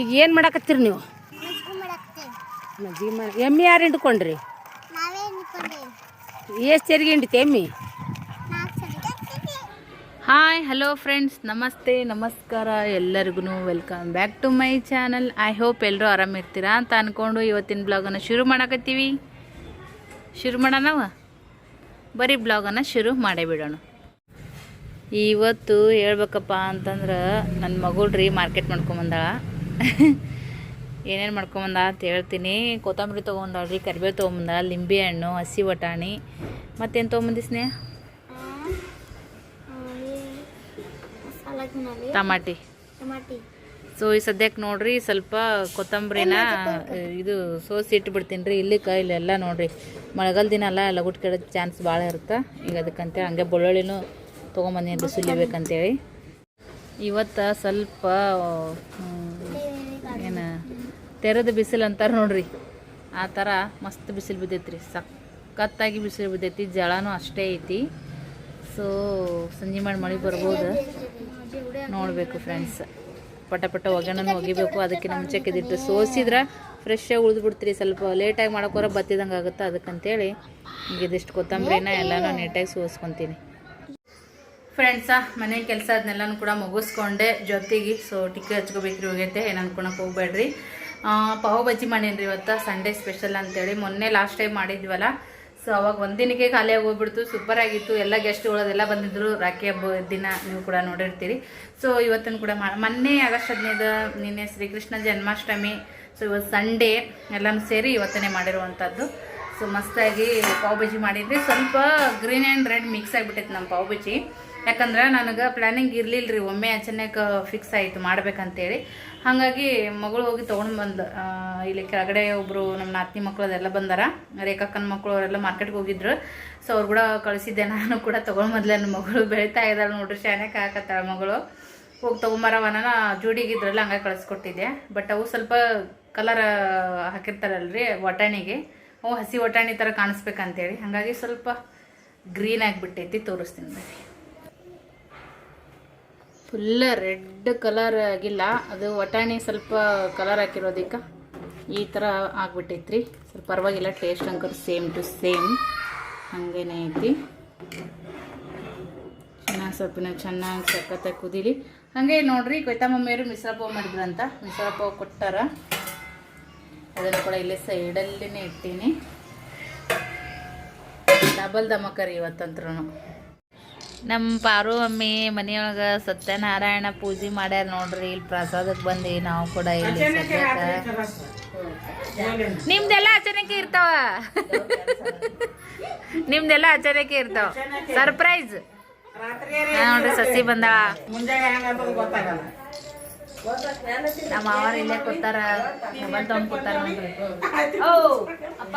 ಈಗ ಏನು ಮಾಡಕತ್ತೀರಿ ನೀವು? ಎಮ್ಮಿ ಯಾರು ಹಿಂಡ್ಕೊಂಡ್ರಿ? ಎಷ್ಟು ತೆರಿಗೆ ಹಿಂಡಿತಿ ಎಮ್ಮಿ? ಹಾಯ್ ಹಲೋ ಫ್ರೆಂಡ್ಸ್ ನಮಸ್ತೆ, ನಮಸ್ಕಾರ. ಎಲ್ಲರಿಗೂ welcome back to my channel I hope ಎಲ್ಲರೂ ಆರಾಮಿರ್ತೀರಾ ಅಂತ ಅಂದ್ಕೊಂಡು ಇವತ್ತಿನ ಬ್ಲಾಗನ್ನು ಶುರು ಮಾಡಕತ್ತೀವಿ. ಶುರು ಮಾಡೋಣವ ಬರೀ ಬ್ಲಾಗನ್ನು ಶುರು ಮಾಡೇ ಬಿಡೋಣ. ಇವತ್ತು ಹೇಳ್ಬೇಕಪ್ಪ ಅಂತಂದ್ರೆ ನನ್ನ ಮಗಳು ರೀ ಮಾರ್ಕೆಟ್ ಮಾಡ್ಕೊಂಬಂದಾಳ ಏನೇನು ಮಾಡ್ಕೊಂಬಂದ ಅಂತ ಹೇಳ್ತೀನಿ. ಕೊತ್ತಂಬರಿ ತೊಗೊಂಬಂದಾಳ್ರಿ ಕರಿಬೇವು ತೊಗೊಂಬಂದ ಲಿಂಬೆ ಹಣ್ಣು ಹಸಿ ಬಟಾಣಿ ಮತ್ತೇನು ತೊಗೊಂಬಂದಿ ಸ್ನೇಹ? ಟಮಾಟಿ. ಸೊ ಈ ಸದ್ಯಕ್ಕೆ ನೋಡ್ರಿ ಸ್ವಲ್ಪ ಕೊತ್ತಂಬರಿನ ಇದು ಸೋಸಿ ಇಟ್ಬಿಡ್ತೀನಿ ರೀ ಇಲ್ಲಿ ಇಲ್ಲೆಲ್ಲ ನೋಡ್ರಿ. ಮಳೆಗಾಲ ದಿನ ಎಲ್ಲ ಲಗುಟ್ ಕೆಡೋದು ಚಾನ್ಸ್ ಭಾಳ ಇರುತ್ತೆ. ಈಗ ಅದಕ್ಕಂತೇಳಿ ಹಂಗೆ ಬೆಳ್ಳುಳ್ಳಿನೂ ತೊಗೊಂಬಂದಿನಿ ಅಂತ ಸುಲಿಬೇಕಂತೇಳಿ. ಇವತ್ತು ಸ್ವಲ್ಪ ತೆರೆದ ಬಿಸಿಲು ಅಂತಾರೆ ನೋಡ್ರಿ. ಆ ಥರ ಮಸ್ತ್ ಬಿಸಿಲು ಬಿದ್ದೈತಿ ರೀ ಸಖತ್ತಾಗಿ ಬಿಸಿಲು ಬಿದ್ದೈತಿ. ಜಳನೂ ಅಷ್ಟೇ ಐತಿ. ಸೊ ಸಂಜೆ ಮಾಡಿ ಮಳೆ ಬರ್ಬೋದು. ನೋಡಬೇಕು ಫ್ರೆಂಡ್ಸ್ ಪಟ ಪಟ ಒಗ್ಗರಣೆ ಒಗಿಬೇಕು. ಅದಕ್ಕೆ ಮುಂಚೆ ಕೆದಿಟ್ಟು ಸೋಸಿದ್ರೆ ಫ್ರೆಶ್ ಆಗಿ ಉಳಿದು ಬಿಡ್ತೀರಿ. ಸ್ವಲ್ಪ ಲೇಟಾಗಿ ಮಾಡೋಕೋರ ಬತ್ತಿದಂಗೆ ಆಗುತ್ತೆ? ಅದಕ್ಕಂತೇಳಿ ಈಗ ಇದಿಷ್ಟು ಕೊತ್ತಂಬರಿನ ಎಲ್ಲನೂ ನೀಟಾಗಿ ಸೋಸ್ಕೊತೀನಿ. ಫ್ರೆಂಡ್ಸ ಮನೆ ಕೆಲಸ ಅದನ್ನೆಲ್ಲನೂ ಕೂಡ ಮುಗಿಸ್ಕೊಂಡೆ. ಜೊತೆಗೆ ಸೊ ಟಿಕ್ಕಿ ಹಚ್ಕೋಬೇಕ್ರಿ ಹೋಗೈತೆ ಏನು ಅನ್ಕೊಳಕ್ಕೆ ಹೋಗ್ಬೇಡ್ರಿ ಪಾವ್ ಬಜ್ಜಿ ರೀ ಇವತ್ತು ಸಂಡೇ ಸ್ಪೆಷಲ್ ಅಂತೇಳಿ. ಮೊನ್ನೆ ಲಾಸ್ಟ್ ಟೈಮ್ ಮಾಡಿದ್ವಲ್ಲ. ಸೊ ಅವಾಗ ಒಂದಿನಕ್ಕೆ ಖಾಲಿಯಾಗಿ ಹೋಗ್ಬಿಡ್ತು ಸೂಪರ್ ಆಗಿತ್ತು. ಎಲ್ಲ ಗೆಸ್ಟ್ಗಳದೆಲ್ಲ ಬಂದಿದ್ರು. ರಾಖಿ ಹಬ್ಬ ದಿನ ನೀವು ಕೂಡ ನೋಡಿರ್ತೀರಿ. ಸೊ ಇವತ್ತನ್ನು ಕೂಡ ಮಾ ಮೊನ್ನೆ ಆಗಸ್ಟ್ ಹದಿನೈದು ನಿನ್ನೆ ಶ್ರೀಕೃಷ್ಣ ಜನ್ಮಾಷ್ಟಮಿ. ಸೊ ಇವತ್ತು ಸಂಡೇ ಎಲ್ಲನೂ ಸೇರಿ ಇವತ್ತನೇ ಮಾಡಿರುವಂಥದ್ದು ಸೊ ಮಸ್ತಾಗಿ ಪಾವ್ ಬಜ್ಜಿ ಮಾಡಿದ್ರಿ ಸ್ವಲ್ಪ ಗ್ರೀನ್ ಆ್ಯಂಡ್ ರೆಡ್ ಮಿಕ್ಸ್ ಆಗಿಬಿಟ್ಟೈತೆ ನಮ್ಮ ಪಾವ್ ಬಜ್ಜಿ ಯಾಕಂದ್ರೆ ನನಗೆ ಪ್ಲ್ಯಾನಿಂಗ್ ಇರಲಿಲ್ಲ ರೀ ಒಮ್ಮೆ ಅಚಾನಕ್ ಫಿಕ್ಸ್ ಆಯಿತು ಮಾಡ್ಬೇಕಂತೇಳಿ. ಹಾಗಾಗಿ ಮಗಳು ಹೋಗಿ ತೊಗೊಂಡು ಬಂದ. ಇಲ್ಲಿ ಕೆಳಗಡೆ ಒಬ್ಬರು ನಮ್ಮ ನಾತ್ನಿ ಮಕ್ಕಳು ಅದೆಲ್ಲ ಬಂದಾರ. ರೇಖಾಕ್ಕನ ಮಕ್ಕಳು ಅವರೆಲ್ಲ ಮಾರ್ಕೆಟ್ಗೆ ಹೋಗಿದ್ರು. ಸೊ ಅವ್ರು ಕೂಡ ಕಳಿಸಿದ್ದೆ. ನಾನು ಕೂಡ ತೊಗೊಂಡು ಮೊದಲೇ ನನ್ನ ಮಗಳು ಬೆಳೀತಾ ಇದ್ದಾಳೆ ನೋಡ್ರಿ ಶಾನ್ಯಾಕ ಹಾಕತ್ತಾಳ ಮಗಳು. ಹೋಗಿ ತೊಗೊಂಬರವನ ಜೋಡಿಗಿದ್ರಲ್ಲ ಹಂಗೆ ಕಳಿಸ್ಕೊಟ್ಟಿದ್ದೆ. ಬಟ್ ಅವು ಸ್ವಲ್ಪ ಕಲರ್ ಹಾಕಿರ್ತಾರಲ್ರಿ ವಟಾಣಿಗೆ. ಅವು ಹಸಿ ವಟಾಣಿ ಥರ ಕಾಣಿಸ್ಬೇಕಂತೇಳಿ. ಹಾಗಾಗಿ ಸ್ವಲ್ಪ ಗ್ರೀನ್ ಆಗಿಬಿಟ್ಟೈತಿ, ತೋರಿಸ್ತೀನಿ ಬರ್ರಿ ಫುಲ್ಲ ರೆಡ್ ಕಲರ್ ಆಗಿಲ್ಲ. ಅದು ವಟಾಣಿ ಸ್ವಲ್ಪ ಕಲರ್ ಹಾಕಿರೋದಕ್ಕೆ ಈ ಥರ ಆಗ್ಬಿಟ್ಟೈತ್ರಿ. ಸ್ವಲ್ಪ ಪರವಾಗಿಲ್ಲ ಟೇಸ್ಟ್ ಅಂಕರ್ ಸೇಮ್ ಟು ಸೇಮ್ ಹಾಗೇನೆ ಐತಿ. ಚೆನ್ನಾಗಿ ಸ್ವಲ್ಪ ಚೆನ್ನಾಗಿ ಸಖತ್ತಾಗಿ ಕುದೀಲಿ. ಹಾಗೆ ನೋಡ್ರಿ ಕೊಯ್ತಾ ಮಮ್ಮಿಯವರು ಮಿಶ್ರ ಪಾವ್ ಮಾಡಿದ್ರಂತ. ಮಿಶ್ರ ಪಾವ್ ಕೊಟ್ಟಾರ. ಅದನ್ನು ಕೂಡ ಇಲ್ಲೇ ಸೈಡಲ್ಲೇ ಇಟ್ಟೀನಿ. ಡಬಲ್ ದಮಕರಿ ಇವತ್ತಂತ್ರೂ ನಮ್ಮ ಪಾರು ಮಮ್ಮಿ ಮನೆಯೊಳಗೆ ಸತ್ಯನಾರಾಯಣ ಪೂಜೆ ಮಾಡ್ಯಾರ ನೋಡ್ರಿ ಇಲ್ಲಿ ಪ್ರಸಾದಕ್ಕೆ ಬಂದು ನಾವು ಕೂಡ ಇಲ್ಲಿ ನಿಮ್ದೆಲ್ಲ ಅಚಾನಕ್ಕೆ ಇರ್ತಾವ? ನಿಮ್ದೆಲ್ಲ ಅಚಾನಕ್ಕೆ ಇರ್ತಾವ? ಸರ್ಪ್ರೈಸ್ ನೋಡ್ರಿ ಸಸಿ ಬಂದಾಳ. ನಮ್ಮ ಮಾವಾರ ಇಲ್ಲೇ ಕೂತಾರ ಮೊಬೈಲ್ ತಗೊಂಡ್ ಕೂತಾರ ನೋಡ್ರಿ. ಓ ಅಪ್ಪ.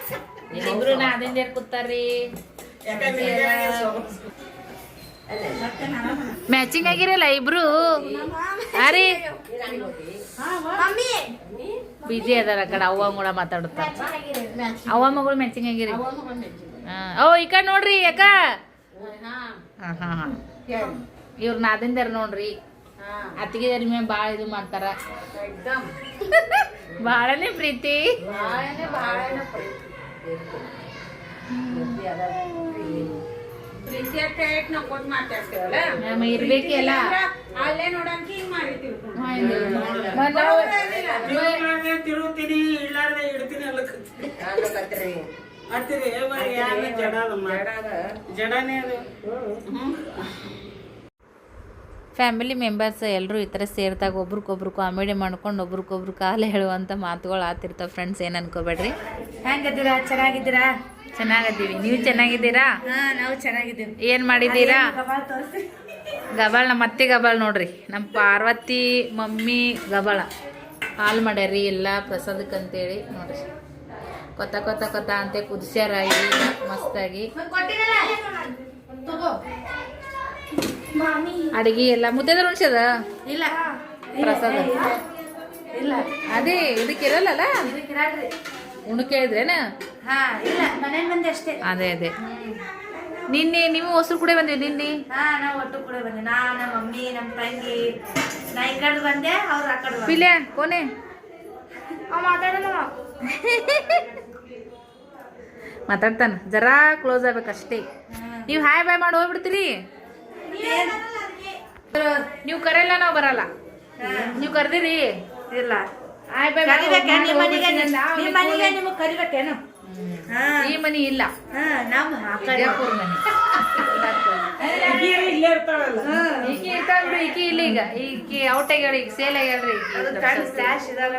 ಇಲ್ಲಿಬ್ರು ನಾದಿಂದೇರ್ ಕೂತಾರ್ರಿ? ಮ್ಯಾಚಿಂಗ್ ಆಗಿರಲ್ಲ ಇಬ್ರು? ಅರಿ ಬಿಜಿ ಅದಾರ ಕಡೆ ಅವ್ವ ಕೂಡ ಮಾತಾಡುತ್ತಾರ ಅವ್ವ ಮಗಳು ಮ್ಯಾಚಿಂಗ್ ಆಗಿರಿ. ಹಾ. ಓ ಈಕ ನೋಡ್ರಿ ಯಾಕ ಹಾ ಹಾ ಹಾ. ಇವ್ರ ನಾದಿಂದಾರ ನೋಡ್ರಿ. ಅತ್ತಿಗೆ ಮೇಲೆ ಭಾಳ ಇದು ಮಾಡ್ತಾರ. ಬಾಳನೇ ಪ್ರೀತಿ. ನಮ್ಮ ಇರ್ಬೇಕಿ ಎಲ್ಲ ತಿರುಗ್ತೀನಿ ಇಲ್ಲಾರ್ದೆ ಇಡ್ತೀನಿ ಅಲ್ಲಕತ್ರಿ ಯಾರ ಜಡ ಜಡನೇ ಅದು. ಫ್ಯಾಮಿಲಿ ಮೆಂಬರ್ಸ್ ಎಲ್ಲರೂ ಈ ಥರ ಸೇರಿದಾಗ ಒಬ್ರಿಗೊಬ್ರು ಕಾಮಿಡಿ ಮಾಡ್ಕೊಂಡು ಒಬ್ರಿಗೊಬ್ರು ಕಾಲು ಹೇಳುವಂಥ ಮಾತುಗಳು ಆತಿರ್ತಾವೆ ಫ್ರೆಂಡ್ಸ್ ಏನು ಅನ್ಕೋಬೇಡ್ರಿ? ಹೆಂಗದ್ದೀರಾ ಚೆನ್ನಾಗಿದ್ದೀರಾ? ಚೆನ್ನಾಗದ್ದೀವಿ ನೀವು ಚೆನ್ನಾಗಿದ್ದೀರಾ? ನಾವು ಚೆನ್ನಾಗಿದ್ದೀವಿ. ಏನು ಮಾಡಿದ್ದೀರಾ? ಗಬಾಳ ನಮ್ಮ ಅತ್ತೆ ಗಬಾಳ ನೋಡ್ರಿ. ನಮ್ಮ ಪಾರ್ವತಿ ಮಮ್ಮಿ ಗಬಾಳ ಹಾಲು ಮಾಡ್ಯಾರಿ ಎಲ್ಲ ಪ್ರಸಾದಕ್ಕೆ ಅಂತೇಳಿ ನೋಡ್ರಿ. ಕೊತ್ತ ಕೊತ್ತ ಕೊತ್ತ ಅಂತೆ ಕುದಿಸ್ಯಾರ ಈಗ ಮಸ್ತಾಗಿ. ಅಡಿಗೆ ಎಲ್ಲ ಮುದ್ದೆದ್ರ ಉಣ್ಸ್ಯದ ಇಲ್ಲ. ಪ್ರಸಾದ. ಇಲ್ಲ. ಅದೇ ಇದಕ್ಕೆ ಇರಲ್ಲಲ್ಲ? ಇದ್ರೇನ ಬಂದೆ ಅಷ್ಟೇ. ಅದೇ ಅದೇ. ನಿನ್ನೆ ನೀವು ಹೊಸರು ಕೂಡ ಬಂದಿವಿ ನಿನ್ನೆ? ಒಟ್ಟು ಕೂಡ ಬಂದೆ ನಾ ನಮ್ಮ ಮಮ್ಮಿ ನಮ್ಮ ತಂಗಿ ನಾ ಈ ಕಡೆ ಬಂದೆ ಅವ್ರು ಆ ಕಡೆ ಬಂದ್ರು. ಪಿಲ್ಯ ಕೋನೆ ಮಾತಾಡ್ತಾನ. ಜರಾ ಕ್ಲೋಸ್ ಆಗ್ಬೇಕಷ್ಟೇ. ನೀವು ಹಾಯ್ ಬಾಯ್ ಮಾಡಿ ಹೋಗ್ಬಿಡ್ತೀರಿ? ನೀವು ಕರೆಯಲ್ಲ ನಾವು ಬರಲ್ಲ. ನೀವು ಕರ್ದಿರಿ. ಇಲ್ಲ. ಕರಿಬೇಕೇನು? ಈ ಮನಿ ಇಲ್ಲ. ನಮ್ಮ ಮನಿ. ಈಕಿ ಇರ್ತಾಳ ಬಿಡು ಈಕಿ ಇಲ್ಲ ಈಗ. ಈಕಿ ಔಟ್ ಆಗ್ಯಾಳ ಈಗ ಸೇಲ್ ಆಗ್ಯಾಳ್ರಿ ಅದು ಕಣ್ಣು ಫ್ಲಾಶ್ ಇದಾಗ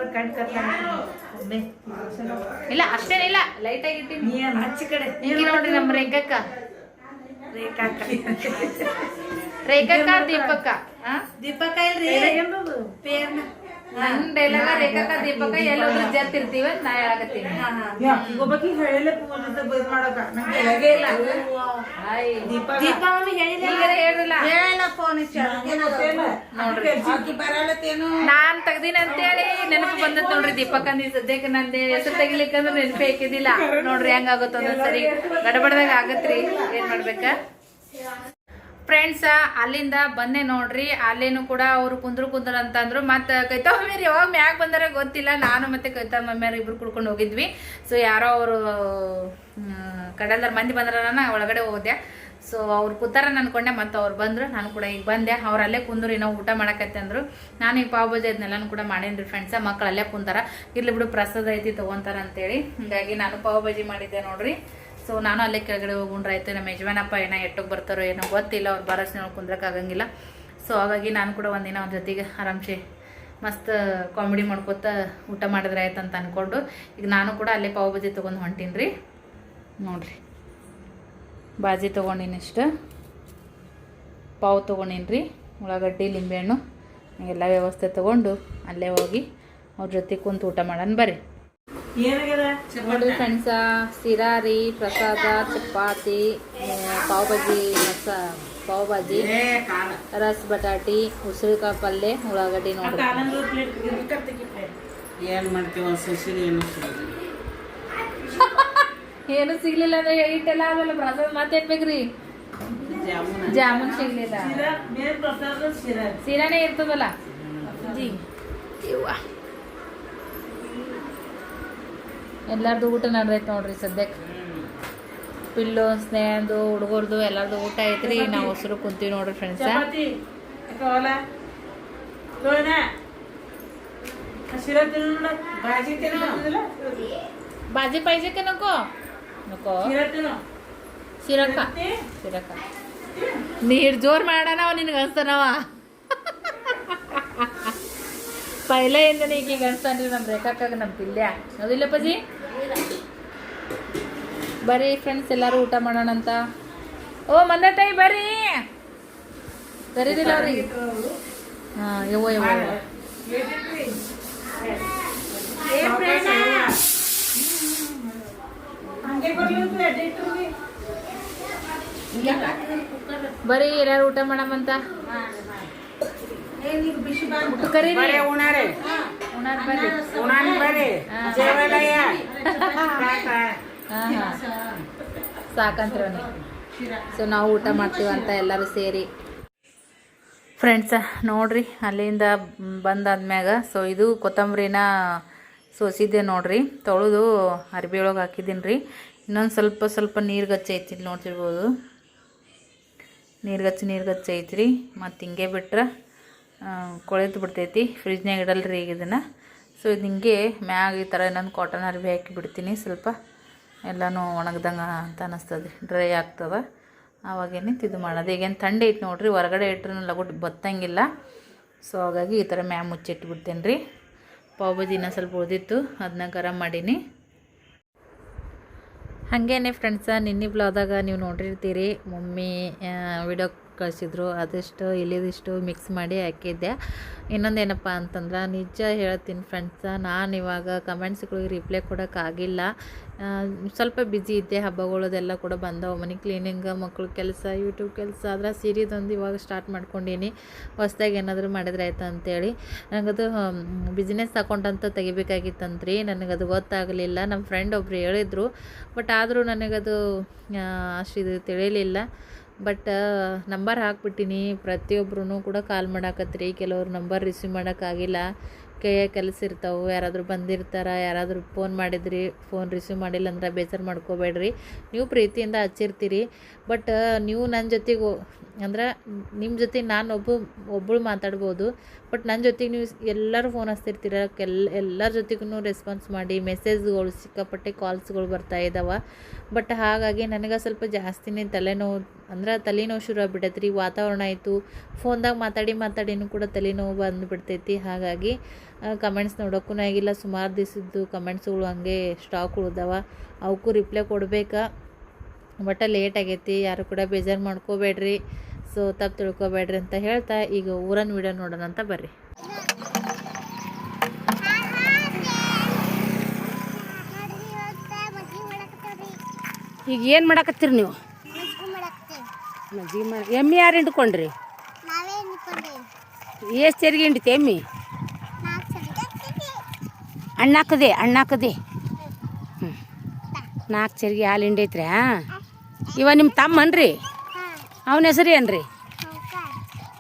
ಇಲ್ಲ ಅಷ್ಟೇನಿಲ್ಲ. ಲೈಟ್ ಆಗಿಟ್ಟಿನಿ ಆಚೆ ಕಡೆ. ಈಕಿ ನೋಡ್ರಿ ನಮ್ಮ ರೇಖಕ್ಕ రేఖక్క దీపక్క దీపక్క పేరు ನನ್ ಎಲ್ಲೋದ್ರು ಜರ್ತಿರ್ತೀವಿ ಅಂತ ನಾ ಹೇಳಕತ್ತೀನಿ ಒಬ್ಬಕಿ ಹೇಳಿಲ್ಲ ಪೂಜೆ ಬದ್ ಮಾಡಕ. ನಂಗೆ ಹೇಳೇ. ಇಲ್ಲ ಆಯ್. ದೀಪ ದೀಪ ಮಮ್ಮಿ ಹೇಳಿಲ್ಲ ಈಗಾರ ಹೇಳ್ರಲ್ಲ ಹೇಳಲ್ಲ ಫೋನ್ ಆಕಿ ಬರಲ್ಲತ್ತೇನು ನಾನ್ ತೆಗ್ದಿನ ಅಂತೇಳಿ ನೆನಪು ಬಂದತ್ ನೋಡ್ರಿ ದೀಪಕ್ ಅಂದಿ ಸದ್ಯಕ್ಕೆ ನಂದು ಹೆಸರು ತೆಗಿಲಿಕ್ಕಂದ್ರೆ ನೆನಪೇ ಹಾಕಿದಿಲ್ಲ ನೋಡ್ರಿ ಹೆಂಗಾಗುತ್ತೆ ಒಂದೊಂದ್ಸರಿ. ಸರಿ ಗಡಬಡ್ದಾಗ ಆಗತ್ರಿ. ಏನ್ ಮಾಡ್ಬೇಕ? ಫ್ರೆಂಡ್ಸ್ ಅಲ್ಲಿಂದ ಬಂದೆ ನೋಡ್ರಿ. ಅಲ್ಲೇನು ಕೂಡ ಅವ್ರು ಕುಂದ್ರು ಕುಂದ್ರ ಅಂತಂದ್ರು. ಮತ್ತೆ ಕೈತಾ ಮಮ್ಮಿಯರ್ ಯಾವಾಗ ಮ್ಯಾಗ ಬಂದರೆ ಗೊತ್ತಿಲ್ಲ. ನಾನು ಮತ್ತೆ ಕೈತಾ ಮಮ್ಮಿಯರ್ ಇಬ್ರು ಕುಡ್ಕೊಂಡು ಹೋಗಿದ್ವಿ. ಸೊ ಯಾರೋ ಅವರು ಕಡಲ್ದಾರ ಮಂದಿ ಬಂದ್ರ ನಾ ಒಳಗಡೆ ಹೋದೆ. ಸೊ ಅವ್ರು ಕೂತಾರ ಅನ್ಕೊಂಡೆ. ಮತ್ತೆ ಅವ್ರು ಬಂದ್ರು. ನಾನು ಕೂಡ ಈಗ ಬಂದೆ. ಅವ್ರು ಅಲ್ಲೇ ಕುಂದ್ರು, ಏನೋ ಊಟ ಮಾಡಕತ್ತೆ ಅಂದ್ರು. ನಾನು ಈಗ ಪಾವ್ ಬಾಜಿ ಅದನ್ನೆಲ್ಲನೂ ಕೂಡ ಮಾಡೇನ್ರಿ ಫ್ರೆಂಡ್ಸ ಮಕ್ಕಳಲ್ಲೇ ಕುಂತಾರ. ಇರ್ಲಿ ಬಿಡು, ಪ್ರಸಾದ ಐತಿ, ತಗೊಂತಾರ ಅಂತೇಳಿ. ಹಿಂಗಾಗಿ ನಾನು ಪಾವ್ ಬಜಿ ಮಾಡಿದ್ದೆ ನೋಡ್ರಿ. ಸೊ ನಾನು ಅಲ್ಲೇ ಕೆಳಗಡೆ ಹೋಗುಂಡ್ರಾಯ್ತು ನಮ್ಮ ಯಜಮಾನಪ್ಪ ಏನೋ ಎಟ್ಟಕ್ಕೆ ಬರ್ತಾರೋ ಏನೋ ಗೊತ್ತಿಲ್ಲ, ಅವ್ರು ಬರೋಸ್ನೊಳಗೆ ಕುಂದ್ರಕ್ಕಾಗಂಗಿಲ್ಲ ಸೊ ಹಾಗಾಗಿ ನಾನು ಕೂಡ ಒಂದಿನ ಅವ್ರ ಜೊತೆಗೆ ಆರಾಮ್ಸೆ ಮಸ್ತ್ ಕಾಮಿಡಿ ಮಾಡ್ಕೊತ ಊಟ ಮಾಡಿದ್ರೆ ಆಯ್ತು ಅಂತ ಅಂದ್ಕೊಂಡು ಈಗ ನಾನು ಕೂಡ ಅಲ್ಲೇ ಪಾವ್ ಬಾಜಿ ತೊಗೊಂಡು ಹೊಂಟೀನಿ ರೀ ನೋಡಿರಿ. ಬಾಜಿ ತೊಗೊಂಡಿನಿ ಇಷ್ಟು. ಪಾವ್ ತೊಗೊಂಡಿನಿ ರೀ ಉಳ್ಳಾಗಡ್ಡಿ, ಲಿಂಬೆಹಣ್ಣು ಎಲ್ಲ ವ್ಯವಸ್ಥೆ ತೊಗೊಂಡು ಅಲ್ಲೇ ಹೋಗಿ ಅವ್ರ ಜೊತೆ ಕುಂತು ಊಟ ಮಾಡೋಣ ಬರ್ರಿ. ಏನಾಗ್ಯದ ನೋಡ್ರಿ ಫ್ರೆಂಡ್ಸ ಸಿರಾರಿ ಪ್ರಸಾದ ಚಪಾತಿ ಪಾವ್ ಭಾಜಿ ಮಸ ಪಾವ್ ಭಾಜಿ ರಸ್ ಬಟಾಟಿ ಉಸಿರುಕಾಯಿ ಪಲ್ಯ ಉಳ್ಳಾಗಡ್ಡಿ ನೋಡಿ ಏನ್ ಮಾಡ್ತೀವ ಸಸಿಗೆ ಏನು ಏನು ಸಿಗ್ಲಿಲ್ಲ ಅಂದ್ರೆ ಇಟ್ಟೆಲ್ಲ ಆಗಲ್ಲ ಪ್ರಸಾದ ಬೇಕ್ರಿ ಜಾಮೂನ ಜಾಮೂನ್ ಸಿಗ್ಲಿಲ್ಲ. ಸಿರಾನೇ ಇರ್ತದಲ್ಲ? ಎಲ್ಲಾರ್ದು ಊಟ ನಡ್ದೈತೆ ನೋಡ್ರಿ ಸದ್ಯಕ್ಕೆ ಪಿಲ್ಲು ಸ್ನೇಹದು ಹುಡುಗರ್ದು ಎಲ್ಲಾರ್ದು ಊಟ ಐತ್ರಿ. ನಾವು ಹೊಸರು ಕುಂತೀವಿ ನೋಡ್ರಿ ಫ್ರೆಂಡ್ಸ ಬಾಜಿ ಪಾಯ್ಸಕ್ಕೆ ನಕೋ. ನಕೋ ಸಿರಕ್ಕ ಸಿರಕ್ಕ ನೀರ್ ಜೋರ್ ಮಾಡೋಣ ನಿನಗೆ ಅನ್ಸ್ತಾನವ ಪೈಲೆಯಿಂದ ಈಗ ಅನ್ಸ್ತಾನ್ರಿ ನಮ್ಮ ರೇಖಾಕಾಗ ನಮ್ಮ ಪಿಲ್ಯ. ಹೌದಿಲ್ಲ ಪಜಿ ಬರ್ರಿ ಫ್ರೆಂಡ್ಸ್ ಎಲ್ಲರೂ ಊಟ ಮಾಡೋಣ ಅಂತ. ಓ ಮಂದ ತಾಯಿ ಬರ್ರಿ. ಬರೀದಿಲ್ಲ ಅವ್ರಿಗೆ. ಹಾ ಯವ್ವ ಯವ್ವ ಬರೀ ಎಲ್ಲಾರು ಊಟ ಮಾಡಮಂತ ಕರೀರಿ. ಉಣಾರೆ. ಬರ್ರಿ. ಉಣಾನ್ ಬರ್ರಿ. ಹಾ. ಹಾಂ ಸೊ ನಾವು ಊಟ ಮಾಡ್ತೀವಿ ಅಂತ ಎಲ್ಲರೂ ಸೇರಿ. ಫ್ರೆಂಡ್ಸ ನೋಡ್ರಿ, ಅಲ್ಲಿಂದ ಬಂದಾದ್ಮ್ಯಾಗ ಸೊ ಇದು ಕೊತ್ತಂಬರಿನ ಸೋಸಿದ್ದೆ ನೋಡ್ರಿ. ತೊಳೆದು ಅರ್ಬಿ ಒಳಗೆ ಹಾಕಿದ್ದೀನಿ ರೀ ಇನ್ನೊಂದು ಸ್ವಲ್ಪ ಸ್ವಲ್ಪ ನೀರು ಗಚ್ಚ ಐತಿ ಇಲ್ಲಿ ನೋಡ್ತಿರ್ಬೋದು. ನೀರು ಗಚ್ಚಿ ನೀರು ಗಚ್ಚ ಐತ್ರಿ. ಮತ್ತು ಹಿಂಗೆ ಬಿಟ್ರೆ ಕೊಳೆತು ಬಿಡ್ತೈತಿ. ಫ್ರಿಜ್ನಾಗ ಇಡಲ್ರಿ ಈಗ ಇದನ್ನು. ಸೊ ಇದು ಹಿಂಗೆ ಮ್ಯಾಗ ಈ ಥರ ಇನ್ನೊಂದು ಕಾಟನ್ ಅರ್ಬಿ ಹಾಕಿ ಬಿಡ್ತೀನಿ ಸ್ವಲ್ಪ. ಎಲ್ಲನೂ ಒಣಗ್ದಂಗೆ ಅಂತ ಅನ್ನಿಸ್ತದೆ ಡ್ರೈ ಆಗ್ತದೆ. ಆವಾಗೇನಿತ್ತು ಇದು ಮಾಡೋದು? ಈಗೇನು ಥಂಡಿ ಐತೆ ನೋಡ್ರಿ, ಹೊರಗಡೆ ಇಟ್ರೂ ಲಗೋಟ್ ಬತ್ತಂಗಿಲ್ಲ. ಸೊ ಹಾಗಾಗಿ ಈ ಥರ ಮ್ಯಾಮ್ ಮುಚ್ಚಿಟ್ಬಿಡ್ತೇನೆ ರೀ ಪಾವ್ ಇನ್ನೂ ಸ್ವಲ್ಪ ಉಳಿದಿತ್ತು ಅದನ್ನ ಗರಂ ಮಾಡೀನಿ. ಹಾಗೇನೆ ಫ್ರೆಂಡ್ಸ ನಿನ್ನೆ ಬ್ಲಾದಾಗ ನೀವು ನೋಡಿರ್ತೀರಿ ಮಮ್ಮಿ ವಿಡಿಯೋ ಕಳಿಸಿದ್ರು, ಅದೆಷ್ಟು ಇಲ್ಲಿದಿಷ್ಟು ಮಿಕ್ಸ್ ಮಾಡಿ ಹಾಕಿದ್ದೆ. ಇನ್ನೊಂದೇನಪ್ಪ ಅಂತಂದ್ರೆ, ನಿಜ ಹೇಳ್ತೀನಿ ಫ್ರೆಂಡ್ಸ ನಾನು ಇವಾಗ ಕಮೆಂಟ್ಸ್ಗಳಿಗೆ ರಿಪ್ಲೈ ಕೊಡೋಕ್ಕಾಗಿಲ್ಲ ಸ್ವಲ್ಪ ಬ್ಯುಸಿ ಇದ್ದೆ, ಹಬ್ಬಗಳದೆಲ್ಲ ಕೂಡ ಬಂದವು. ಮನೆ ಕ್ಲೀನಿಂಗ್ ಮಕ್ಕಳು ಕೆಲಸ ಯೂಟ್ಯೂಬ್ ಕೆಲಸ, ಆದ್ರೆ ಸೀರಿದೊಂದು ಇವಾಗ ಸ್ಟಾರ್ಟ್ ಮಾಡ್ಕೊಂಡೀನಿ. ಹೊಸ್ದಾಗಿ ಏನಾದರೂ ಮಾಡಿದ್ರೆ ಆಯ್ತು ಅಂತೇಳಿ. ನನಗದು ಬಿಸ್ನೆಸ್ ಅಕೌಂಟ್ ಅಂತ ತೆಗಿಬೇಕಾಗಿತ್ತಂತ್ರಿ. ನನಗದು ಗೊತ್ತಾಗಲಿಲ್ಲ. ನಮ್ಮ ಫ್ರೆಂಡ್ ಒಬ್ರು ಹೇಳಿದರು. ಬಟ್ ಆದರೂ ನನಗದು ಅಷ್ಟು ಇದು ತಿಳಿಲಿಲ್ಲ. ಬಟ್ ನಂಬರ್ ಹಾಕ್ಬಿಟ್ಟಿನಿ. ಪ್ರತಿಯೊಬ್ಬರೂ ಕೂಡ ಕಾಲ್ ಮಾಡಾಕತ್ರಿ. ಕೆಲವ್ರು ನಂಬರ್ ರಿಸೀವ್ ಮಾಡೋಕ್ಕಾಗಿಲ್ಲ ಕೈಯಾಗ ಕೆಲಸ ಇರ್ತಾವೆ. ಯಾರಾದರೂ ಬಂದಿರ್ತಾರೆ, ಯಾರಾದರೂ ಫೋನ್ ಮಾಡಿದ್ರಿ ಫೋನ್ ರಿಸೀವ್ ಮಾಡಿಲ್ಲ ಅಂದ್ರೆ ಬೇಜಾರು ಮಾಡ್ಕೋಬೇಡ್ರಿ. ನೀವು ಪ್ರೀತಿಯಿಂದ ಹಚ್ಚಿರ್ತೀರಿ. ಬಟ್ ನೀವು ನನ್ನ ಜೊತೆಗೆ, ಅಂದ್ರೆ ನಿಮ್ಮ ಜೊತೆ ನಾನು ಒಬ್ಬ ಒಬ್ಬಳು ಮಾತಾಡ್ಬೋದು, ಬಟ್ ನನ್ನ ಜೊತೆಗೆ ನೀವು ಎಲ್ಲರೂ ಫೋನ್ ಹಚ್ತಿರ್ತೀರ, ಕೆಲ್, ಎಲ್ಲರ ಜೊತೆಗೂ ರೆಸ್ಪಾನ್ಸ್ ಮಾಡಿ ಮೆಸೇಜ್ಗಳು ಸಿಕ್ಕಾಪಟ್ಟೆ ಕಾಲ್ಸ್ಗಳು ಬರ್ತಾ ಇದ್ದಾವೆ ಬಟ್ ಹಾಗಾಗಿ ನನಗೆ ಸ್ವಲ್ಪ ಜಾಸ್ತಿನೇ ತಲೆನೋವು, ಅಂದ್ರೆ ತಲೆನೋವು ಶುರು ಆಗ್ಬಿಟ್ಟೈತೆ ರೀ ವಾತಾವರಣ ಆಯಿತು ಫೋನ್ದಾಗ ಮಾತಾಡಿ ಮಾತಾಡಿನೂ ಕೂಡ ತಲೆನೋವು ಬಂದುಬಿಡ್ತೈತಿ ಹಾಗಾಗಿ ಕಮೆಂಟ್ಸ್ ನೋಡೋಕ್ಕೂ ಆಗಿಲ್ಲ, ಸುಮಾರು ದಿವಸದ್ದು ಕಮೆಂಟ್ಸ್ಗಳು ಹಂಗೆ ಸ್ಟಾಕ್ ಉಳ್ದವ ಅವಕ್ಕೂ ರಿಪ್ಲೈ ಕೊಡ್ಬೇಕಾ? ಬಟ್ ಲೇಟ್ ಆಗೈತಿ, ಯಾರು ಕೂಡ ಬೇಜಾರು ಮಾಡ್ಕೋಬೇಡ್ರಿ. ಸೊ ತಪ್ಪು ತಿಳ್ಕೊಬೇಡ್ರಿ ಅಂತ ಹೇಳ್ತಾ, ಈಗ ಊರನ್ ವಿಡಿಯೋ ನೋಡೋಣ ಅಂತ ಬರ್ರಿ. ಈಗ ಏನು ಮಾಡಕತ್ತೀರಿ ನೀವು? ಎಮ್ಮಿ ಯಾರು ಹಿಂಡ್ಕೊಂಡ್ರಿ? ಎಷ್ಟು ತೆರಿಗೆ ಹಿಂಡಿತಿ ಎಮ್ಮಿ? ಅಣ್ಣಾಕದೆ ಅಣ್ಣಾಕದೆ. ಹ್ಞೂ ನಾಲ್ಕು ಚರಿಗೆ ಹಾಲು ಹಿಂಡೈತ್ರಿ ಹಾಂ ಇವ ನಿಮ್ಮ ತಮ್ಮನ್ರಿ? ಅವನ ಹೆಸರು ಏನ್ರಿ?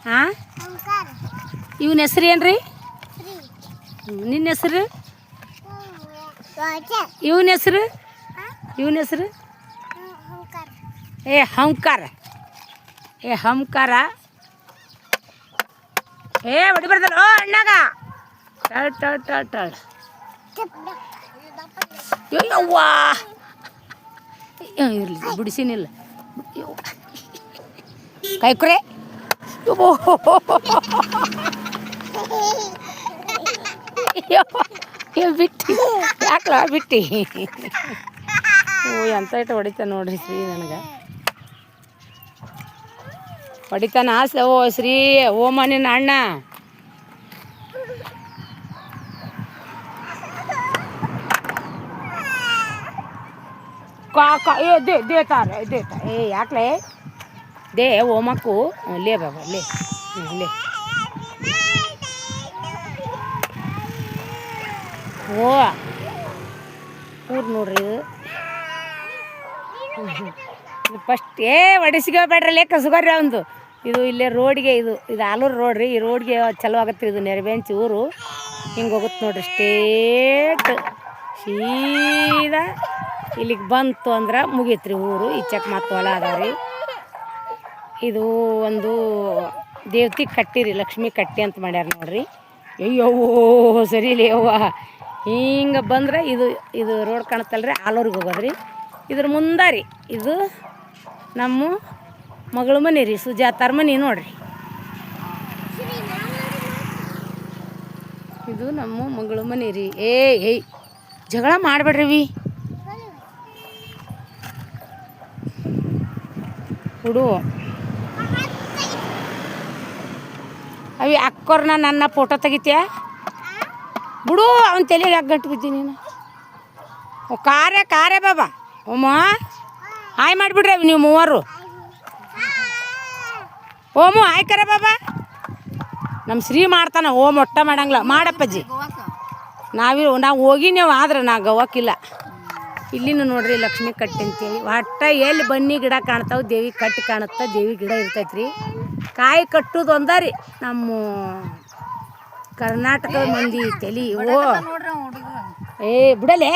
ಹಾಂ ಇವನ ಹೆಸರು ಏನ್ರಿ? ನಿನ್ನ ಹೆಸರು? ಇವನ ಹೆಸರು? ಇವನ ಹೆಸರು? ಏ, ಹಂಕಾರ. ಏ ಹಂಕಾರ. ಏ ಹೊಡಿಬಾರ್ದಲ್ಲ ಓ, ಅಣ್ಣಾಗ. ಟಳ್ ಟಳ್ ಟಳ್ ಟಳ್. ಇರಲಿ, ಬಿಡಿಸಿನಿಲ್ಲ. ಕೈಕ್ರೆ. ಬಿಟ್ಟು. ಯಾಕಲ ಬಿಟ್ಟಿ? ಓ ಎಂತ ಇಟ್ಟು ಹೊಡಿತಾನೆ ನೋಡ್ರಿ ಶ್ರೀ ನನಗೆ. ಹೊಡಿತಾನ ಆಸೆ. ಓ, ಶ್ರೀ, ಓ ಮನಿನ ಅಣ್ಣ. ಕಾ ಕಾ ಏ ದೇ ದೇತಾರ ದೇತ ಏ ಯಾಕ್ಲೆ ದೇ ಓಮಕ್ಕು ಲೇ ಬಾಬಾ ಲೇ ಲೇ ಓ ಊರು ನೋಡ್ರಿ ಇದು ಫಸ್ಟ್ ಏ ಹೊಡಿಸ್ಕೋಬೇಡ್ರಲ್ಲೇ ಕಸುಗಾರಿ ಒಂದು. ಇದು ಇಲ್ಲೇ ರೋಡ್ಗೆ ಇದು ಇದು ಆಲೂರು ರೋಡ್ ರೀ. ಈ ರೋಡ್ಗೆ ಚಲೋ ಆಗತ್ತೆ ಇದು ನೆರಬೇಂಚ್ ಊರು. ಹಿಂಗೆ ಹೋಗುತ್ತೆ ನೋಡ್ರಿ ಸ್ಟೇಟ್ ಸೀದಾ ಇಲ್ಲಿಗೆ ಬಂತು ಅಂದ್ರೆ ಮುಗೀತ್ರಿ ಊರು. ಈಚೆಕ್ ಮತ್ತು ಹೊಲ ರೀ. ಇದು ಒಂದು ದೇವತಿ ಕಟ್ಟಿರಿ, ಲಕ್ಷ್ಮಿ ಕಟ್ಟಿ ಅಂತ ಮಾಡ್ಯಾರ ನೋಡ್ರಿ. ಅಯ್ಯೋ, ಸರಿ ಅವ್ವ. ಹಿಂಗೆ ಬಂದ್ರೆ ಇದು ಇದು ರೋಡ್ ಕಾಣತ್ತಲ್ರಿ, ಆಲೂರಿಗೆ ಹೋಗೋದ್ರಿ. ಇದ್ರ ಮುಂದೆ ರೀ, ಇದು ನಮ್ಮ ಮಗಳ ಮನೆ ರೀ, ಸುಜಾತಾರ ಮನೆ ನೋಡ್ರಿ. ಇದು ನಮ್ಮ ಮಗಳ ಮನೆ ರೀ. ಏಯ್ ಏಯ್, ಜಗಳ ಮಾಡಬೇಡ್ರಿ ಹುಡು ಅವಿ ಅಕ್ಕೋರ್ನ ನನ್ನ ಫೋಟೋ ತೆಗಿತೀಯ? ಬಿಡು, ಅವನ ತಲೆಗೆ ಗಂಟು ಬಿದ್ದೀನಿ ನೀನು. ಓ, ಕಾರೆ ಕಾರೆ ಬಾಬಾ. ಓಮ, ಹಾಯ್ ಮಾಡಿಬಿಡ್ರಿ ಅವಿ ನೀವು ಮೂವರು. ಓಮು, ಹಾಯ್ ಕರೆ ಬಾಬಾ. ನಮ್ಮ ಶ್ರೀ ಮಾಡ್ತಾನ, ಓಮ್, ಒಟ್ಟ ಮಾಡಂಗಿಲ್ಲ ಮಾಡಪ್ಪಜ್ಜಿ ನಾವಿ ನಾವು ಹೋಗಿನೇವು ಆದ್ರೆ ನಾ ಗವಕ್ಕಿಲ್ಲ ಇಲ್ಲಿನೂ ನೋಡ್ರಿ ಲಕ್ಷ್ಮಿ ಕಟ್ಟಿ ಅಂತೇಳಿ ಒಟ್ಟ ಎಲ್ಲಿ ಬನ್ನಿ ಗಿಡ ಕಾಣ್ತಾವೆ, ದೇವಿ ಕಟ್ಟಿ ಕಾಣುತ್ತೆ, ದೇವಿ ಗಿಡ ಇರ್ತೈತ್ರಿ. ಕಾಯಿ ಕಟ್ಟೋದು ರೀ ನಮ್ಮ ಕರ್ನಾಟಕದ ಮಂದಿ ತಲಿ, ಓ. ಏ, ಬಿಡಲೇ?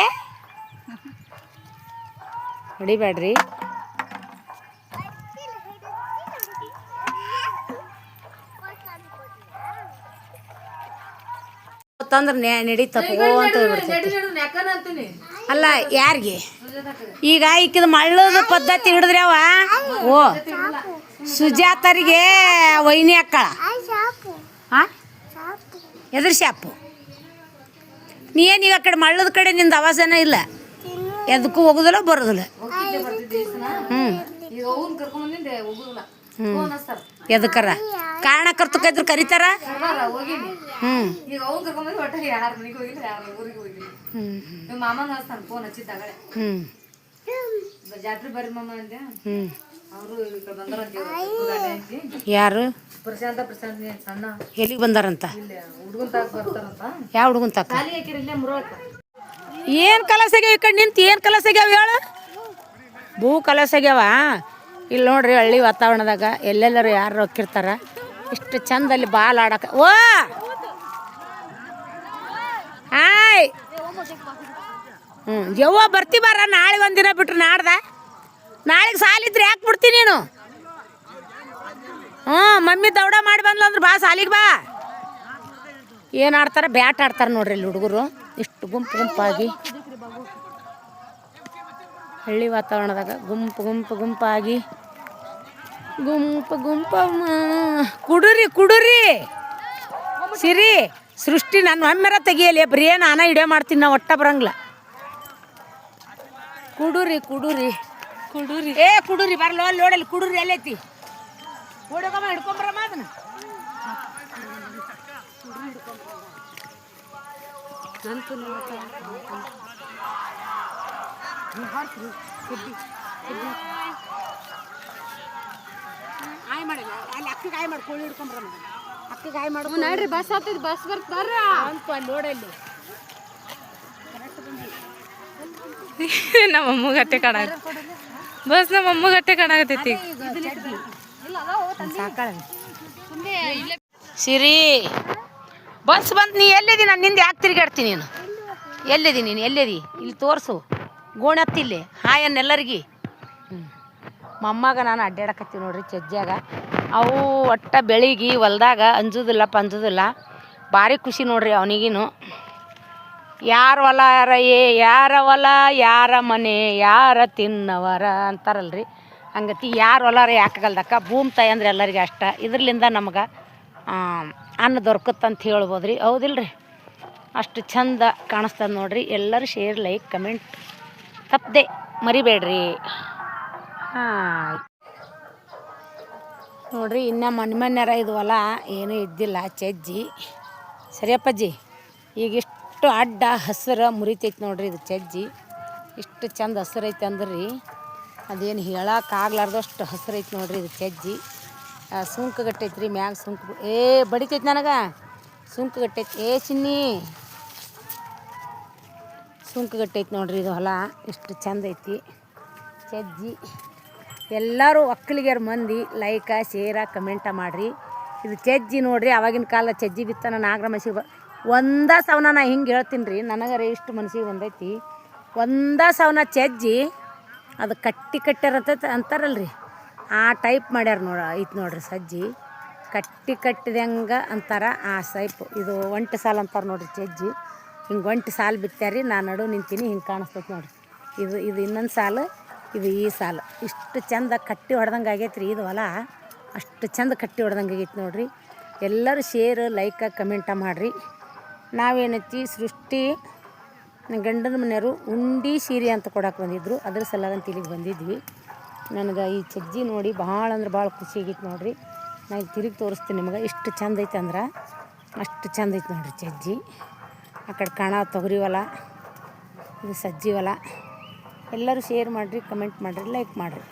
ಹೊಡಿಬೇಡ್ರಿ. ತಂದ್ರೆ ನೆ ಅಂತ ಅಲ್ಲ ಯಾರಿಗೆ? ಈಗ ಈಕಿದ ಮಳ್ಳದ ಪದ್ಧತಿ ಹಿಡಿದ್ರೆ ಅವ? ಓ. ಸುಜಾತರಿಗೆ ವೈನಿ ಅಕ್ಕಳ ಶಾಪು. ಹಾ ಶಾಪು. ಎದ್ರ ಶಾಪು. ನೀ ಏನು ಈಗ ಆ ಕಡೆ ಮಳ್ಳದ ಕಡೆ ನಿಂದ ಆವಾಸನ ಇಲ್ಲ? ಎದಕ್ಕೂ ಹೋಗುದಿಲ್ಲ ಬರೋದಿಲ್ಲ. ಹ್ಞೂ ಎದಕ್ಕರ ಕಾರಣ ಕರ್ತಕ್ಕಿದ್ರು ಕರೀತಾರ? ಹ್ಞೂ ಯಾರ ಎಲ್ಲಿಗೆ ಬಂದಾರಂತ? ಯಾವ ಹುಡುಗನ್ ತಾಕ? ಏನು ಕಲಸ ಆಗ್ಯಾವ ಈ ಕಡೆ ನಿಂತು? ಏನು ಕಲಸ ಆಗ್ಯಾವ ಹೇಳು? ಭೂ ಕಲಸ ಆಗ್ಯಾವ ಇಲ್ಲಿ ನೋಡ್ರಿ ಹಳ್ಳಿ ವಾತಾವರಣದಾಗ ಎಲ್ಲೆಲ್ಲರೂ ಯಾರು ರೊಕ್ಕಿರ್ತಾರ ಇಷ್ಟು ಚಂದ ಅಲ್ಲಿ ಬಾಲ್ ಆಡಕ ಓ! ಹಾಯ್! ಹ್ಞೂ ಯವ್ವ ಬರ್ತಿ ಬಾರ, ನಾಳೆ ಒಂದಿನ ಬಿಟ್ರು ನಾಡ್ದ? ನಾಳೆಗೆ ಸಾಲಿದ್ರೆ ಯಾಕೆ ಬಿಡ್ತೀನಿ ನೀನು? ಹ್ಞೂ ಮಮ್ಮಿ ದೌಡ ಮಾಡಿ ಬಂದ್ಲಂದ್ರೆ ಬಾ ಸಾಲಿಗೆ ಬಾ. ಏನು ಆಡ್ತಾರೆ? ಬ್ಯಾಟ್ ಆಡ್ತಾರೆ ನೋಡ್ರಿ ಇಲ್ಲಿ ಹುಡುಗರು. ಇಷ್ಟು ಗುಂಪು ಗುಂಪಾಗಿ. ಹಳ್ಳಿ ವಾತಾವರಣದಾಗ ಗುಂಪು ಗುಂಪು ಗುಂಪಾಗಿ. ಗುಂಪು ಗುಂಪಮ್ಮ. ಕುಡುರಿ ಕುಡುರಿ. ಸಿರಿ ಸೃಷ್ಟಿ ನಾನು ಒಮ್ಮೆರ ತೆಗಿಯಲಿ. ಬರೀ ನಾನ ಇಡೇ ಮಾಡ್ತೀನಿ ನಾವು ಒಟ್ಟ ಬರಂಗಿಲ್ಲ. ಕುಡುರಿ ಕುಡುರಿ. ಕುಡುರಿ. ಏ ಕುಡುರಿ ಬರಲ್ಲ ಅಲ್ಲಿ ನೋಡಲ್ಲಿ ಕುಡುರಿ ಎಲ್ಲೈತಿ. ಓಡೋಗಮ್ಮ ಹಿಡ್ಕೊಂಬರಮ್ಮ ಅದನ್ನ. ಆಯ್ ಮಾಡಿಲ್ಲ ಅಲ್ಲಿ ಅಕ್ಕಿಗೆ ಆಯ್ ಮಾಡಿ ಕೋಳಿ ಹಿಡ್ಕೊಂಬರಮ್ಮ ಅಕ್ಕಿಗೆ ಆಯ್ ಮಾಡು. ನೋಡ್ರಿ ಬಸ್ ಹತ್ತಿದ್ ಬಸ್ ಬರ್ತಾರ ಅಂತು ನೋಡಲ್ಲಿ. ನಮ್ಮ ಅಮ್ಮ ಗಟ್ಟೆ ಕಾಣ ಬಸ್ ನಮ್ಮ ಅಮ್ಮ ಗಟ್ಟೆ ಕಾಣಾಕತ್ತೈತಿ ಸಿರಿ ಬಸ್ ಬಂತು ನೀ ಎಲ್ಲಿದಿ? ನಾನು ನಿಂದೆ ಯಾಕೆ ತಿರುಗಾಡ್ತೀನಿ ನೀನು. ಎಲ್ಲಿದಿ ನೀನು? ಎಲ್ಲಿದಿ? ಇಲ್ಲಿ ತೋರಿಸು. ಗೋಣತ್ತಿ ಇಲ್ಲಿ ಹ್ಞೂ ಮೊಮ್ಮಗ ನಾನು ಅಡ್ಡಾಡಕತ್ತೀವಿ ನೋಡ್ರಿ ಚಜ್ಜಾಗ ಅವು ಒಟ್ಟ ಬೆಳಿಗ್ಗೆ ಹೊಲ್ದಾಗ ಅಂಜುದಿಲ್ಲ ಪಂಜುದಿಲ್ಲ. ಭಾರಿ ಖುಷಿ ನೋಡ್ರಿ ಅವನಿಗೇನು. ಯಾರ ಹೊಲ ಯಾರ ಏ ಯಾರ ಹೊಲ ಯಾರ ಮನೆ, ಯಾರ ತಿನ್ನವರ ಅಂತಾರಲ್ರಿ. ಹಂಗತಿ ಯಾರ ಹೊಲಾರ ಯಾಕಾಗಲ್ದಕ್ಕ ಭೂಮಿ ತಾಯಿ ಅಂದ್ರೆ ಎಲ್ಲರಿಗೆ ಅಷ್ಟ. ಇದ್ರಲಿಂದ ನಮ್ಗೆ ಅನ್ನ ದೊರಕತ್ತಂತ ಹೇಳ್ಬೋದು ರೀ ಹೌದಿಲ್ರಿ? ಅಷ್ಟು ಚಂದ ಕಾಣಿಸ್ತದೆ ನೋಡ್ರಿ. ಎಲ್ಲರೂ ಶೇರ್, ಲೈಕ್, ಕಮೆಂಟ್. ತಪ್ಪದೆ ಮರಿಬೇಡ್ರಿ. ಹಾಂ ನೋಡ್ರಿ, ಇನ್ನು ಮನೆ ಮನ್ಯಾರ ಇದ್ವಲ್ಲ, ಏನೂ ಇದ್ದಿಲ್ಲ ಚಜ್ಜಿ. ಸರಿಯಪ್ಪಜ್ಜಿ ಈಗ ಇಷ್ಟು ಅಡ್ಡ ಹಸಿರು ಮುರಿತೈತಿ ನೋಡ್ರಿ ಇದು ಚಜ್ಜಿ. ಇಷ್ಟು ಚಂದ ಐತೆ ಅಂದ್ರೆ. ಅದೇನು ಹೇಳಕ್ಕಾಗ್ಲಾರ್ದಷ್ಟು ಹಸಿರು ಐತಿ ನೋಡ್ರಿ ಇದು ಚಜ್ಜಿ. ಸುಂಕ ಗಟ್ಟೈತಿ ರೀ ಮ್ಯಾಗ ಸುಂಕ. ಏ, ಬಡಿತೈತೆ ನನಗೆ? ಸುಂಕ ಗಟ್ಟೈತಿ ಏ, ಚಿನ್ನಿ! ಸುಂಕ ಗಟ್ಟೈತಿ ನೋಡ್ರಿ ಇದು ಹೊಲ. ಎಷ್ಟು ಚಂದ ಐತಿ. ಸಜ್ಜಿ ಎಲ್ಲರೂ ಒಕ್ಕಲಿಗೆರ ಮಂದಿ ಲೈಕ ಶೇರ ಕಮೆಂಟ ಮಾಡಿರಿ. ಇದು ಚಜ್ಜಿ ನೋಡ್ರಿ, ಅವಾಗಿನ ಕಾಲ ಚಜ್ಜಿ ಬಿತ್ತನ ನಾಗರ ಮನಸ್ಸಿಗೆ ಬ ಒಂದ ಸವನ ನಾ ಹಿಂಗೆ ಹೇಳ್ತೀನಿ ರೀ ನನಗರ ಇಷ್ಟು ಮನಸ್ಸಿಗೆ ಬಂದೈತಿ. ಒಂದ ಸವನ ಚಜ್ಜಿ, ಅದು ಕಟ್ಟಿ ಕಟ್ಟ್ಯಾರಂತ ಅಂತಾರಲ್ರಿ. ಆ ಟೈಪ್ ಮಾಡ್ಯಾರ ನೋಡ, ಐತಿ ನೋಡ್ರಿ ಸಜ್ಜಿ. ಕಟ್ಟಿ ಕಟ್ಟಿದಂಗೆ ಅಂತಾರ ಆ ಸೈಪ್ ಇದು ಒಂಟು ಸಾಲ ಅಂತಾರೆ ನೋಡ್ರಿ ಚಜ್ಜಿ. ಹಿಂಗೆ ಒಂಟು ಸಾಲು ಬಿತ್ತಾರಿ ನಾನು ನಡು ನಿಂತೀನಿ, ಹಿಂಗೆ ಕಾಣಿಸ್ತೈತೆ ನೋಡ್ರಿ. ಇದು ಇದು ಇನ್ನೊಂದು ಸಾಲು, ಇದು ಈ ಸಾಲು. ಇಷ್ಟು ಚಂದ ಕಟ್ಟಿ ಹೊಡೆದಂಗೆ ಆಗೈತೆ ರೀ ಇದು ಹೊಲ. ಅಷ್ಟು ಚಂದ ಕಟ್ಟಿ ಹೊಡೆದಂಗೆ ಆಗೈತೆ ನೋಡಿರಿ. ಎಲ್ಲರೂ ಶೇರ್ ಲೈಕ ಕಮೆಂಟ ಮಾಡಿರಿ. ನಾವೇನೈತಿ, ಸೃಷ್ಟಿ ಗಂಡನ ಮನೆಯವರು ಉಂಡಿ ಸೀರೆ ಅಂತ ಕೊಡಕ್ಕೆ ಬಂದಿದ್ರು. ಅದ್ರ ಸಲಗಂತ ಇಲ್ಲಿಗೆ ಬಂದಿದ್ವಿ. ನನಗೆ ಈ ಚಜ್ಜಿ ನೋಡಿ ಭಾಳ ಅಂದ್ರೆ ಭಾಳ ಖುಷಿ ಆಗೈತೆ ನೋಡಿರಿ. ನಾನು ತಿರುಗಿ ತೋರಿಸ್ತೀನಿ ನಿಮಗೆ. ಇಷ್ಟು ಚಂದ ಐತೆ ಅಂದ್ರೆ ಅಷ್ಟು ಚಂದ ಐತೆ ನೋಡಿರಿ ಚಜ್ಜಿ ಆ ಕಡೆ ಕಾಣ ತೊಗರಿ ಹೊಲ ಇದು ಸಜ್ಜಿ ಹೊಲ. ಎಲ್ಲರೂ ಶೇರ್ ಮಾಡಿರಿ ಕಮೆಂಟ್ ಮಾಡಿರಿ ಲೈಕ್ ಮಾಡಿರಿ.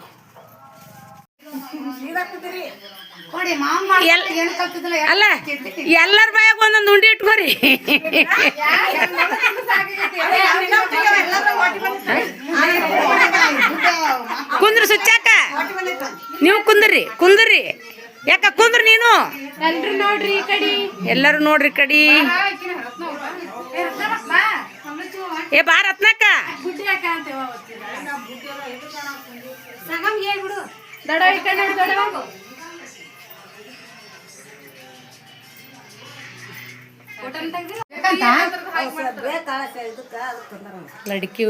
ಅಲ್ಲ ಎಲ್ಲರ ಬಾಯಾಗ ಒಂದೊಂದು ಉಂಡಿ ಇಟ್ಕೋರಿ. ಕುಂದ್ರಿ ಸುಚ್ಚಾಕ. ನೀವು ಕುಂದ್ರಿ ಕುಂದ್ರಿ. ಯಾಕ ಕುಂದ್ರಿ ನೀನು? ನೋಡ್ರಿ ಈ ಕಡೆ. ಎಲ್ಲರೂ ನೋಡ್ರಿ ಕಡಿ. ಏ, ಬಾ ರತ್ನಕ್ಕ. ದಡ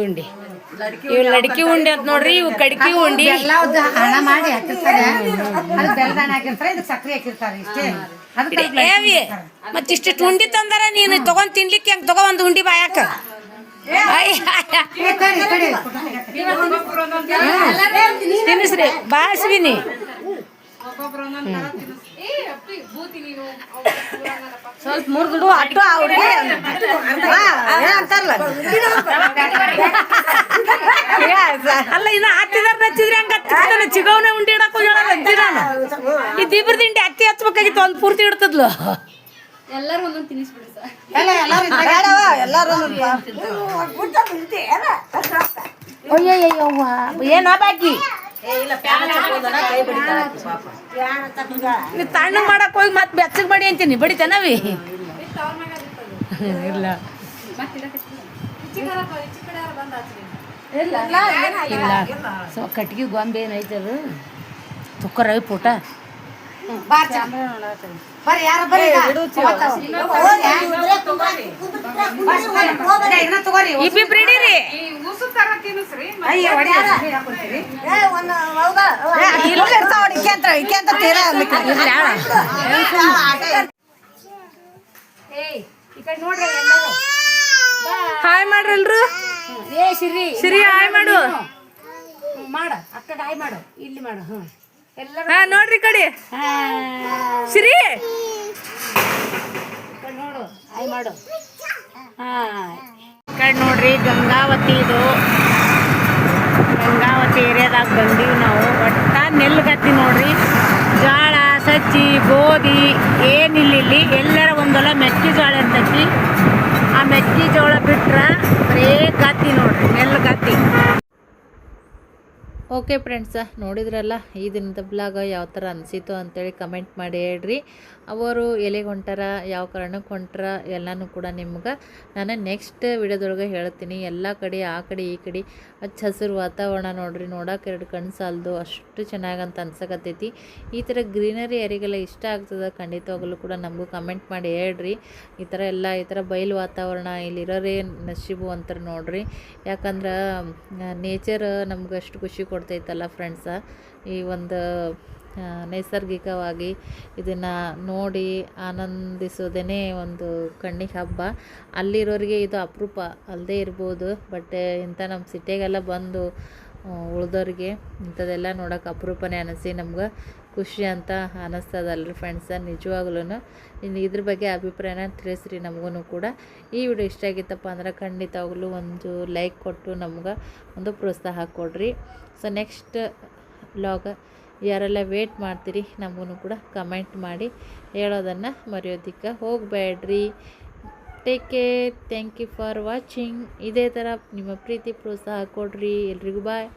ಉಂಡಿ. ಇವ್ ಲಡ್ಕಿ ಉಂಡಿ ಅಂತ ನೋಡ್ರಿ ಇವ್ ಕಡ್ಕಿ ಉಂಡಿ. ಹಣ ಮಾಡಿ ಹಾಕಿರ್ತಾರೆ. ಸಕ್ರಿ ಹಾಕಿರ್ತಾರೆ, ಇದಕ್ಕೆ ಹಾಕಿರ್ತಾರೆ, ಇಷ್ಟೇ. ಏವಿ ಮತ್ ಇಷ್ಟಿಷ್ಟು ಉಂಡಿ ತಂದಾರ ನೀನು ತಗೊಂಡ್ ತಿನ್ಲಿಕ್ಕೆ ಹೆಂಗ್ ತಗೋ ಒಂದು ಉಂಡಿ ಬಾಯಾಕ ತಿನ್ನಿಸ್ರಿ ಬಾಳ್ಸ್ಬಿನಿ ಸ್ವಲ್ಪ ಮುರಿದು ಅಟ್ಟು ಅವ್ರಿಗೆ ಅಂತಾರಲ್ಲ ಅಲ್ಲ ಇನ್ನ ಹತ್ತಿದಾರ ನಚ್ಚಿದ್ರೆ ಹಂಗ ಚಿಕ್ಕ ಚಿಗವನೆ ಉಂಡಿ ಇಡಕ್ ಹೋಗ್ಯಾಳ ಅಜ್ಜಿ ನಾನು ಈ ದಿಬ್ರ ತಿಂಡಿ ಹತ್ತಿ ಹಚ್ಬೇಕಾಗಿತ್ತು ಒಂದು ಪೂರ್ತಿ ಇಡ್ತದ್ಲು. ಎಲ್ಲ ಎಲ್ಲಾರು ಇದ್ರಾಗ ಹೇಳವ, ಎಲ್ಲಾರು ಅಯ್ಯಯ್ಯವ್ವ ಏನ ಬಾಕಿ ನೀ ತಣ್ಣ ಮಾಡಕ್ ಹೋಗಿ ಮತ್ತೆ ಬೆಚ್ಚಗ್ ಮಾಡಿ ಅಂತೀನಿ ಬಡಿತೇನವಿ ಇಲ್ಲ. ಇಲ್ಲ. ಸೊ ಕಟ್ಗಿ ಗೊಂಬೆ ಏನೈತೆ ಅದು? ತುಕ್ಕರವಿ ಪುಟ. ಪೂಟ ಇಬ್ಬಿಬ್ರು ಹಿಡೀರಿ. ಹಾಯ್ ಮಾಡ್ರಲ್ರು? ಏ ಸಿರಿ ಸಿರಿ ಹಾಯ್ ಮಾಡು. ಹ್ಮ್, ಮಾಡು. ಅಕ್ಕ ಹಾಯ್ ಮಾಡು. ಇಲ್ಲಿ ಮಾಡು ಹ್ಞೂ ಎಲ್ಲರೂ ಹಾ ನೋಡ್ರಿ ಕಡಿ. ಸಿರಿ ನೋಡು ಹಾಯ್ ಮಾಡು. ಹಾ. ಈ ಕಡೆ ನೋಡ್ರಿ ಗಂಗಾವತಿ ಇದು. ಗಂಗಾವತಿ ಏರಿಯಾದಾಗ ಬಂದೀವಿ ನಾವು. ಒಟ್ಟ ನೆಲ್ಗತ್ತಿ ನೋಡ್ರಿ. ಜೋಳ ಸಜ್ಜಿ ಗೋಧಿ ಏನಿಲ್ಲ ಎಲ್ಲರ ಒಂದಲ್ಲ ಮೆಕ್ಕೆಜೋಳ ಇರ್ತೈತಿ. ಆ ಮೆಕ್ಕೆಜೋಳ ಬಿಟ್ರೆ ಬರೇ ಗತ್ತಿ ನೋಡ್ರಿ ನೆಲ್ಲ ಗತ್ತಿ ಓಕೆ ಫ್ರೆಂಡ್ಸ ನೋಡಿದ್ರಲ್ಲ ಈ ದಿನದ ಬ್ಲಾಗ್ ಯಾವ ಥರ ಅನಿಸಿತು ಅಂತೇಳಿ ಕಮೆಂಟ್ ಮಾಡಿ ಹೇಳ್ರಿ. ಅವರು ಎಲೆಗೆ ಹೊಂಟಾರ, ಯಾವ ಕಾರಣಕ್ಕೆ ಹೊಂಟ್ರ ಎಲ್ಲನೂ ಕೂಡ ನಿಮ್ಗೆ ನಾನು ನೆಕ್ಸ್ಟ್ ವಿಡಿಯೋದೊಳಗೆ ಹೇಳ್ತೀನಿ. ಎಲ್ಲ ಕಡೆ, ಆ ಕಡೆ, ಈ ಕಡೆ ಹಚ್ಚ ಹಸಿರು ವಾತಾವರಣ ನೋಡ್ರಿ, ನೋಡೋಕೆ ಎರಡು ಕಣ್ಣು ಸಾಲದು ಅಷ್ಟು ಚೆನ್ನಾಗಂತ ಅನ್ಸಕತ್ತೈತಿ. ಈ ಥರ ಗ್ರೀನರಿ ಯಾರಿಗೆಲ್ಲ ಇಷ್ಟ ಆಗ್ತದೆ ಖಂಡಿತವಾಗಲೂ ಕೂಡ ನಮಗೂ ಕಮೆಂಟ್ ಮಾಡಿ ಹೇಳ್ರಿ. ಈ ಥರ ಎಲ್ಲ, ಈ ಥರ ಬಯಲು ವಾತಾವರಣ ಇಲ್ಲಿರೋರೇ ನಶೀಬು ಅಂತಾರೆ ನೋಡ್ರಿ. ಯಾಕಂದ್ರೆ ನೇಚರ್ ನಮ್ಗೆ ಅಷ್ಟು ಖುಷಿ ಕೊಡ್ತೈತಲ್ಲ ಫ್ರೆಂಡ್ಸ ಈ ಒಂದು ನೈಸರ್ಗಿಕವಾಗಿ ಇದನ್ನು ನೋಡಿ ಆನಂದಿಸೋದೇ ಒಂದು ಕಣ್ಣಿಗೆ ಹಬ್ಬ. ಅಲ್ಲಿರೋರಿಗೆ ಇದು ಅಪರೂಪ ಅಲ್ಲದೆ ಇರ್ಬೋದು. ಬಟ್ ಇಂಥ ನಮ್ಮ ಸಿಟಿಗೆಲ್ಲ ಬಂದು ಉಳ್ದೋರಿಗೆ ಇಂಥದ್ದೆಲ್ಲ ನೋಡೋಕೆ ಅಪರೂಪನೇ ಅನಿಸಿ ನಮ್ಗೆ. ಖುಷಿ ಅಂತ ಅನ್ನಿಸ್ತದಲ್ರಿ ಫ್ರೆಂಡ್ಸ ನಿಜವಾಗ್ಲೂ ಇನ್ನು ಇದ್ರ ಬಗ್ಗೆ ಅಭಿಪ್ರಾಯನ ತಿಳಿಸ್ರಿ ನಮಗೂ ಕೂಡ. ಈ ವಿಡಿಯೋ ಇಷ್ಟ ಆಗಿತ್ತಪ್ಪ ಅಂದ್ರೆ ಖಂಡಿತವಾಗ್ಲೂ ಒಂದು ಲೈಕ್ ಕೊಟ್ಟು ನಮ್ಗೆ ಒಂದು ಪ್ರೋತ್ಸಾಹ ಕೊಡ್ರಿ. ಸೊ ನೆಕ್ಸ್ಟ್ ಲಾಗ ಯಾರೆಲ್ಲ ವೇಟ್ ಮಾಡ್ತೀರಿ ನಮಗೂ ಕೂಡ ಕಮೆಂಟ್ ಮಾಡಿ ಹೇಳೋದನ್ನು ಮರೆಯೋದಿಕ್ಕೆ ಹೋಗಬೇಡ್ರಿ. Take care thank you for watching ಇದೇ ಥರ ನಿಮ್ಮ ಪ್ರೀತಿ ಪ್ರೋತ್ಸಾಹ ಕೊಡ್ರಿ. ಎಲ್ರಿಗೂ ಬಾಯ್